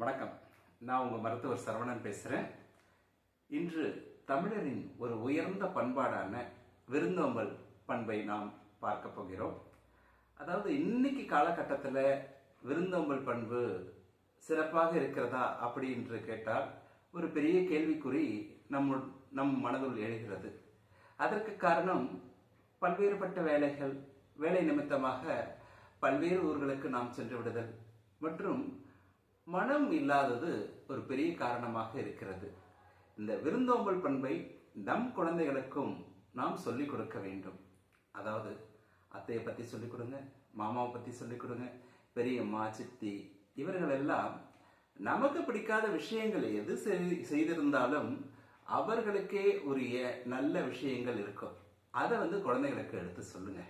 வணக்கம். நான் உங்கள் மருத்துவர் சரவணன் பேசுகிறேன் இன்று தமிழரின் ஒரு உயர்ந்த பண்பாடான விருந்தோம்பல் பண்பை நாம் பார்க்க போகிறோம். அதாவது இன்னைக்கு காலகட்டத்தில் விருந்தோம்பல் பண்பு சிறப்பாக இருக்கிறதா அப்படி என்று கேட்டால் ஒரு பெரிய கேள்விக்குறி நம்ம நம் மனதுள் எழுகிறது. அதற்கு காரணம் பல்வேறுபட்ட வேலைகள் வேலை நிமித்தமாக பல்வேறு ஊர்களுக்கு நாம் சென்று விடுதல் மற்றும் மனம் இல்லாதது ஒரு பெரிய காரணமாக இருக்கிறது. இந்த விருந்தோம்பல் பண்பை நம் குழந்தைகளுக்கும் நாம் சொல்லிக் கொடுக்க வேண்டும். அதாவது அத்தையை பற்றி சொல்லிக் கொடுங்க மாமாவை பற்றி சொல்லிக் கொடுங்க பெரியம்மா சித்தி இவர்கள் எல்லாம் நமக்கு பிடிக்காத விஷயங்கள் எது செய்திருந்தாலும் அவர்களுக்கே உரிய நல்ல விஷயங்கள் இருக்கும். அதை வந்து குழந்தைகளுக்கு எடுத்து சொல்லுங்க.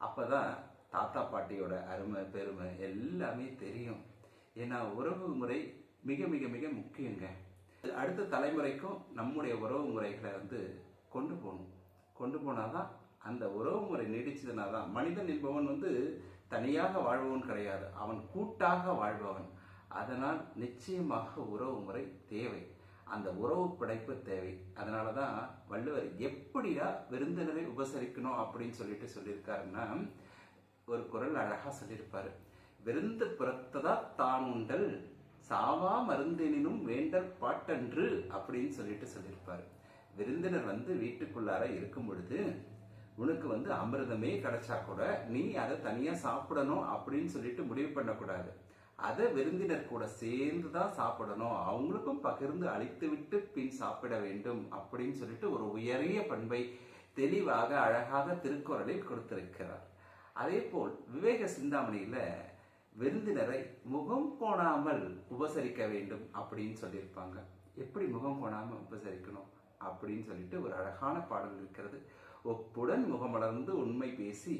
அப்பதான் தாத்தா பாட்டியோட அருமை பெருமை எல்லாமே தெரியும். ஏன்னா உறவு முறை மிக மிக மிக முக்கியங்க. அடுத்த தலைமுறைக்கும் நம்முடைய உறவு முறைகளை வந்து கொண்டு போகணும். கொண்டு போனாதான் அந்த உறவு முறை நீடிச்சதுனா தான் மனிதன் என்பவன் வந்து தனியாக வாழ்பவன் கிடையாது. அவன் கூட்டாக வாழ்பவன். அதனால் நிச்சயமாக உறவு முறை தேவை. அந்த உறவு படைப்பு தேவை. அதனால தான் வள்ளுவர் எப்படிடா விருந்தினரை உபசரிக்கணும் அப்படின்னு சொல்லிட்டு சொல்லியிருக்காருன்னா ஒரு குரல் அழகாக சொல்லியிருப்பாரு. விருந்து பிறத்ததா தான் உண்டல். சாவா மருந்தெனினும் வேண்டற் பாட்டன்று அப்படின்னு சொல்லிட்டு சொல்லியிருப்பாரு. விருந்தினர் வந்து வீட்டுக்குள்ளார இருக்கும் பொழுது உனக்கு வந்து அமிர்தமே கிடைச்சா கூட நீ அதை தனியா சாப்பிடணும் அப்படின்னு சொல்லிட்டு முடிவு பண்ணக்கூடாது. அதை விருந்தினர் கூட சேர்ந்து தான் சாப்பிடணும். அவங்களுக்கும் பகிர்ந்து அழித்து விட்டு பின் சாப்பிட வேண்டும் அப்படின்னு சொல்லிட்டு ஒரு உயரிய பண்பை தெளிவாக அழகாக திருக்குறளில் கொடுத்திருக்கிறார். அதே போல் விவேக சிந்தாமணியில விருந்தினரை முகம் கோணாமல் உபசரிக்க வேண்டும் அப்படின்னு சொல்லியிருப்பாங்க. எப்படி முகம் கோணாமல் உபசரிக்கணும் அப்படின்னு சொல்லிட்டு ஒரு அழகான பாடல் இருக்கிறது. ஒப்புடன் முகமலர்ந்து உண்மை பேசி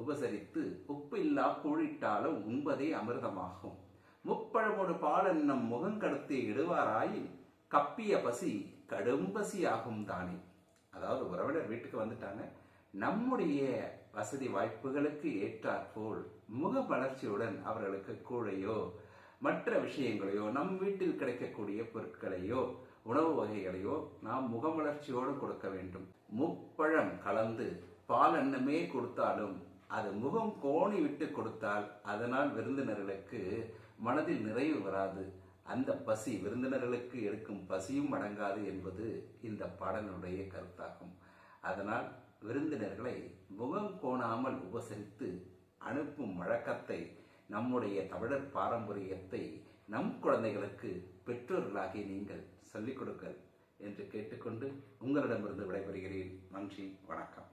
உபசரித்து உப்பு இல்லா கூழிட்டாலும் உண்பதே அமிர்தமாகும். முப்பழமோடு பாலன் நம் முகங்கடத்தி இடுவாராயில் கப்பிய பசி கடும் பசி ஆகும் தானே. அதாவது உறவினர் வீட்டுக்கு வந்துட்டாங்க. நம்முடைய வசதி வாய்ப்புகளுக்கு ஏற்றாற்போல் முக வளர்ச்சியுடன் அவர்களுக்கு கூழையோ மற்ற விஷயங்களையோ நம் வீட்டில் கிடைக்கக்கூடிய பொருட்களையோ உணவு வகைகளையோ நாம் முகமலர்ச்சியோடு கொடுக்க வேண்டும். முப்பழம் கலந்து பால் அன்னமே கொடுத்தாலும் அது முகம் கோணி விட்டு கொடுத்தால் அதனால் விருந்தினர்களுக்கு மனதில் நிறைவு வராது. அந்த பசி விருந்தினர்களுக்கு எடுக்கும் பசியும் அடங்காது என்பது இந்த பாடலுடைய கருத்தாகும். அதனால் விருந்தினர்களை முகம் கோணாமல் உபசரித்து அனுப்பும் வழக்கத்தை நம்முடைய தமிழர் பாரம்பரியத்தை நம் குழந்தைகளுக்கு பெற்றோர்களாகி நீங்கள் சொல்லிக் கொடுங்கள் என்று கேட்டுக்கொண்டு உங்களிடமிருந்து விடைபெறுகிறேன். நன்றி வணக்கம்.